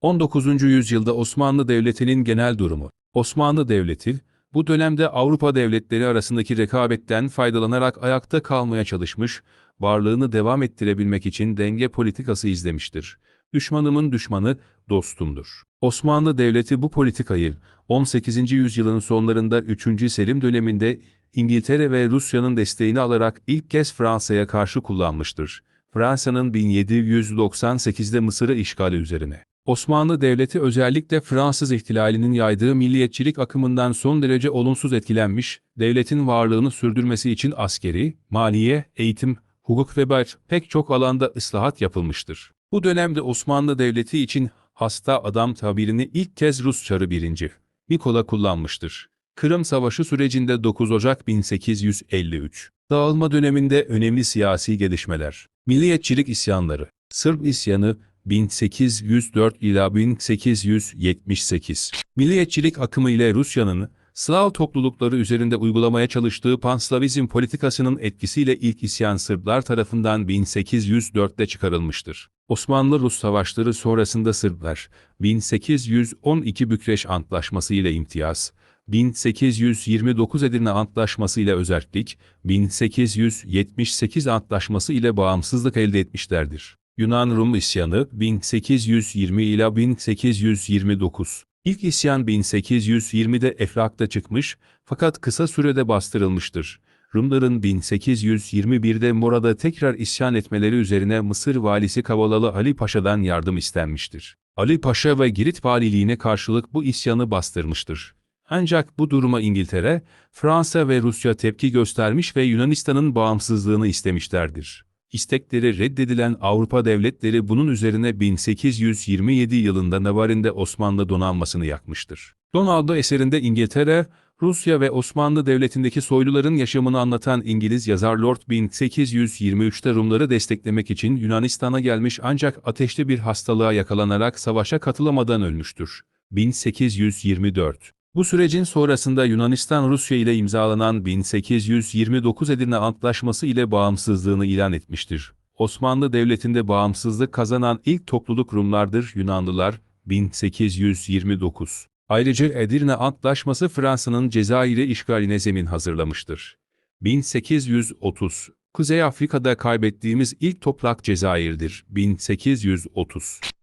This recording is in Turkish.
19. yüzyılda Osmanlı Devleti'nin genel durumu. Osmanlı Devleti, bu dönemde Avrupa devletleri arasındaki rekabetten faydalanarak ayakta kalmaya çalışmış, varlığını devam ettirebilmek için denge politikası izlemiştir. Düşmanımın düşmanı dostumdur. Osmanlı Devleti bu politikayı 18. yüzyılın sonlarında 3. Selim döneminde İngiltere ve Rusya'nın desteğini alarak ilk kez Fransa'ya karşı kullanmıştır. Fransa'nın 1798'de Mısır'ı işgali üzerine. Osmanlı Devleti özellikle Fransız ihtilalinin yaydığı milliyetçilik akımından son derece olumsuz etkilenmiş, devletin varlığını sürdürmesi için askeri, maliye, eğitim, hukuk ve bar pek çok alanda ıslahat yapılmıştır. Bu dönemde Osmanlı Devleti için hasta adam tabirini ilk kez Rus Çarı 1. Nikola kullanmıştır. Kırım Savaşı sürecinde 9 Ocak 1853. Dağılma döneminde önemli siyasi gelişmeler. Milliyetçilik isyanları. Sırp isyanı 1804 ila 1878. Milliyetçilik akımı ile Rusya'nın Slav toplulukları üzerinde uygulamaya çalıştığı panslavizm politikasının etkisiyle ilk isyan Sırplar tarafından 1804'te çıkarılmıştır. Osmanlı-Rus savaşları sonrasında Sırplar, 1812 Bükreş Antlaşması ile imtiyaz, 1829 Edirne Antlaşması ile özerklik, 1878 Antlaşması ile bağımsızlık elde etmişlerdir. Yunan-Rum isyanı 1820 ila 1829. İlk isyan 1820'de Eflak'ta çıkmış fakat kısa sürede bastırılmıştır. Rumların 1821'de Mora'da tekrar isyan etmeleri üzerine Mısır valisi Kavalalı Ali Paşa'dan yardım istenmiştir. Ali Paşa ve Girit valiliğine karşılık bu isyanı bastırmıştır. Ancak bu duruma İngiltere, Fransa ve Rusya tepki göstermiş ve Yunanistan'ın bağımsızlığını istemişlerdir. İstekleri reddedilen Avrupa devletleri bunun üzerine 1827 yılında Navarin'de Osmanlı donanmasını yakmıştır. Donaldo eserinde İngiltere, Rusya ve Osmanlı Devleti'ndeki soyluların yaşamını anlatan İngiliz yazar Lord 1823'te Rumları desteklemek için Yunanistan'a gelmiş ancak ateşli bir hastalığa yakalanarak savaşa katılamadan ölmüştür. 1824 bu sürecin sonrasında Yunanistan-Rusya ile imzalanan 1829 Edirne Antlaşması ile bağımsızlığını ilan etmiştir. Osmanlı Devleti'nde bağımsızlık kazanan ilk topluluk Rumlardır Yunanlılar, 1829. Ayrıca Edirne Antlaşması Fransa'nın Cezayir'i işgaline zemin hazırlamıştır. 1830. Kuzey Afrika'da kaybettiğimiz ilk toprak Cezayir'dir. 1830.